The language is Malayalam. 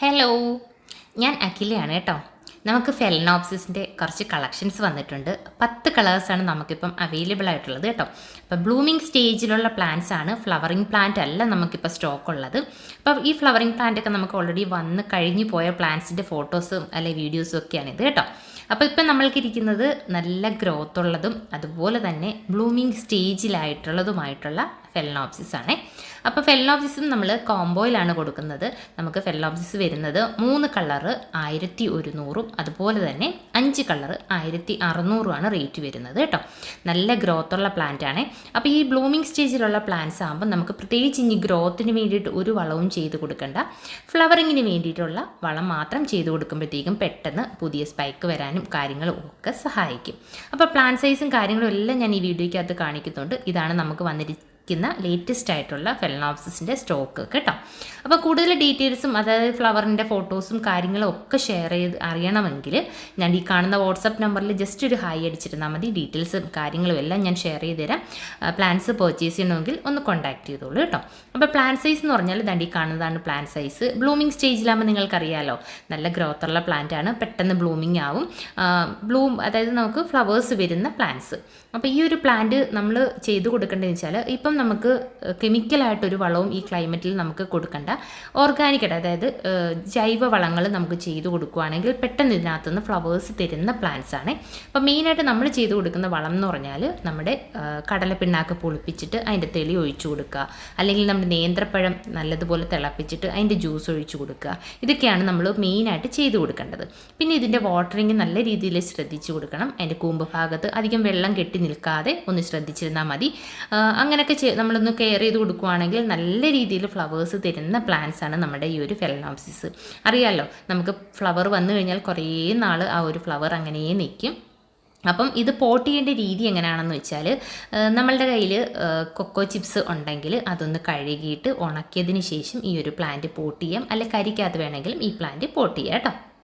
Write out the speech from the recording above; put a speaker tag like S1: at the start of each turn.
S1: ഹലോ ഞാൻ അഖിലയാണ് കേട്ടോ. നമുക്ക് ഫെലനോപ്സിസിന്റെ കുറച്ച് കളക്ഷൻസ് വന്നിട്ടുണ്ട്. പത്ത് കളേഴ്സാണ് നമുക്കിപ്പം അവൈലബിൾ ആയിട്ടുള്ളത് കേട്ടോ. അപ്പോൾ ബ്ലൂമിങ് സ്റ്റേജിലുള്ള പ്ലാന്റ്സ് ആണ്. ഫ്ലവറിങ് പ്ലാന്റ് അല്ല നമുക്കിപ്പോൾ സ്റ്റോക്ക് ഉള്ളത്. അപ്പം ഈ ഫ്ലവറിങ് പ്ലാന്റ് ഒക്കെ നമുക്ക് ഓൾറെഡി വന്ന് കഴിഞ്ഞു പോയ പ്ലാന്റ്സിന്റെ ഫോട്ടോസും അല്ലെ വീഡിയോസും ഒക്കെയാണ് ഇത് കേട്ടോ. അപ്പോൾ ഇപ്പം നമ്മൾക്കിരിക്കുന്നത് നല്ല ഗ്രോത്ത് ഉള്ളതും അതുപോലെ തന്നെ ബ്ലൂമിങ് സ്റ്റേജിലായിട്ടുള്ളതുമായിട്ടുള്ള ഫെലനോപ്സിസ് ആണ്. അപ്പോൾ ഫെലനോപ്സിസും നമ്മൾ കോംബോയിലാണ് കൊടുക്കുന്നത്. നമുക്ക് ഫെലനോപ്സിസ് വരുന്നത് മൂന്ന് കളറ് ആയിരത്തി ഒരുന്നൂറും അതുപോലെ തന്നെ അഞ്ച് കളർ ആയിരത്തി അറുന്നൂറുമാണ് റേറ്റ് വരുന്നത് കേട്ടോ. നല്ല ഗ്രോത്തുള്ള പ്ലാന്റ് ആണ്. അപ്പോൾ ഈ ബ്ലൂമിംഗ് സ്റ്റേജിലുള്ള പ്ലാന്റ്സ് ആകുമ്പോൾ നമുക്ക് പ്രത്യേകിച്ച് ഇനി ഗ്രോത്തിന് വേണ്ടിയിട്ട് ഒരു വളവും ചെയ്ത് കൊടുക്കേണ്ട. ഫ്ലവറിങ്ങിന് വേണ്ടിയിട്ടുള്ള വളം മാത്രം ചെയ്ത് കൊടുക്കുമ്പോഴത്തേക്കും പെട്ടെന്ന് പുതിയ സ്പൈക്ക് വരാനും കാര്യങ്ങളും ഒക്കെ സഹായിക്കും. അപ്പോൾ പ്ലാന്റ് സൈസും കാര്യങ്ങളും എല്ലാം ഞാൻ ഈ വീഡിയോയ്ക്കകത്ത് കാണിക്കുന്നുണ്ട്. ഇതാണ് നമുക്ക് വന്നിരിക്കുന്നത് ക്കുന്ന ലേറ്റസ്റ്റ് ആയിട്ടുള്ള ഫെലനോപ്സിന്റെ സ്റ്റോക്ക് കേട്ടോ. അപ്പോൾ കൂടുതൽ ഡീറ്റെയിൽസും അതായത് ഫ്ലവറിന്റെ ഫോട്ടോസും കാര്യങ്ങളും ഒക്കെ ഷെയർ ചെയ്ത് അറിയണമെങ്കിൽ ഞാൻ ഈ കാണുന്ന വാട്സപ്പ് നമ്പറിൽ ജസ്റ്റ് ഒരു ഹൈ അടിച്ചിരുന്നാൽ മതി. ഡീറ്റെയിൽസും കാര്യങ്ങളും എല്ലാം ഞാൻ ഷെയർ ചെയ്ത് തരാം. പ്ലാൻസ് പർച്ചേസ് ചെയ്യണമെങ്കിൽ ഒന്ന് കോൺടാക്ട് ചെയ്തോളൂ കേട്ടോ. അപ്പോൾ പ്ലാൻ സൈസ് എന്ന് പറഞ്ഞാൽ ദണ്ടി കാണുന്നതാണ് പ്ലാൻ സൈസ് ബ്ലൂമിങ് സ്റ്റേജിലാകുമ്പോൾ നിങ്ങൾക്കറിയാലോ നല്ല ഗ്രോത്ത് ഉള്ള പ്ലാന്റ് ആണ്. പെട്ടെന്ന് ബ്ലൂമിംഗ് ആവും. ബ്ലൂം അതായത് നമുക്ക് ഫ്ലവേഴ്സ് വരുന്ന പ്ലാന്റ്സ് അപ്പോൾ ഈ ഒരു പ്ലാന്റ് നമ്മൾ ചെയ്തു കൊടുക്കേണ്ടതെന്ന് വെച്ചാൽ ഇപ്പം നമുക്ക് കെമിക്കലായിട്ടൊരു വളവും ഈ ക്ലൈമറ്റിൽ നമുക്ക് കൊടുക്കണ്ട. ഓർഗാനിക് ആയിട്ട് അതായത് ജൈവ വളങ്ങൾ നമുക്ക് ചെയ്തു കൊടുക്കുകയാണെങ്കിൽ പെട്ടെന്ന് ഇതിനകത്തുനിന്ന് ഫ്ലവേഴ്സ് തരുന്ന പ്ലാന്റ്സ് ആണ്. അപ്പോൾ മെയിനായിട്ട് നമ്മൾ ചെയ്തു കൊടുക്കുന്ന വളം എന്ന് പറഞ്ഞാൽ നമ്മുടെ കടലപ്പിണ്ണാക്ക് പൊളിപ്പിച്ചിട്ട് അതിന്റെ തെളി ഒഴിച്ചു കൊടുക്കുക. അല്ലെങ്കിൽ നമ്മുടെ നേന്ത്രപ്പഴം നല്ലതുപോലെ തിളപ്പിച്ചിട്ട് അതിന്റെ ജ്യൂസ് ഒഴിച്ചു കൊടുക്കുക. ഇതൊക്കെയാണ് നമ്മൾ മെയിനായിട്ട് ചെയ്തു കൊടുക്കേണ്ടത്. പിന്നെ ഇതിന്റെ വാട്ടറിങ് നല്ല രീതിയിൽ ശ്രദ്ധിച്ചു കൊടുക്കണം. അതിന്റെ കൂമ്പ് ഭാഗത്ത് അധികം വെള്ളം കെട്ടി നിൽക്കാതെ ഒന്ന് ശ്രദ്ധിച്ചിരുന്നാൽ മതി. അങ്ങനെയൊക്കെ നമ്മളൊന്ന് കെയർ ചെയ്ത് കൊടുക്കുകയാണെങ്കിൽ നല്ല രീതിയിൽ ഫ്ലവേഴ്സ് തരുന്ന പ്ലാന്റ്സ് ആണ് നമ്മുടെ ഈ ഒരു ഫെലനോപ്സിസ് അറിയാമല്ലോ നമുക്ക് ഫ്ലവർ വന്നു കഴിഞ്ഞാൽ കുറേ നാൾ ആ ഒരു ഫ്ലവർ അങ്ങനെ നിൽക്കും അപ്പം ഇത് പോട്ട് ചെയ്യേണ്ട രീതി എങ്ങനെയാണെന്ന് വെച്ചാൽ നമ്മളുടെ കയ്യിൽ കൊക്കോ ചിപ്സ് ഉണ്ടെങ്കിൽ അതൊന്ന് കഴുകിയിട്ട് ഉണക്കിയതിന് ശേഷം ഈ ഒരു പ്ലാന്റ് പോട്ട് ചെയ്യാം. അല്ലെങ്കിൽ കരിക്കാത്ത വേണമെങ്കിലും ഈ പ്ലാന്റ് പോട്ട് ചെയ്യാം കേട്ടോ.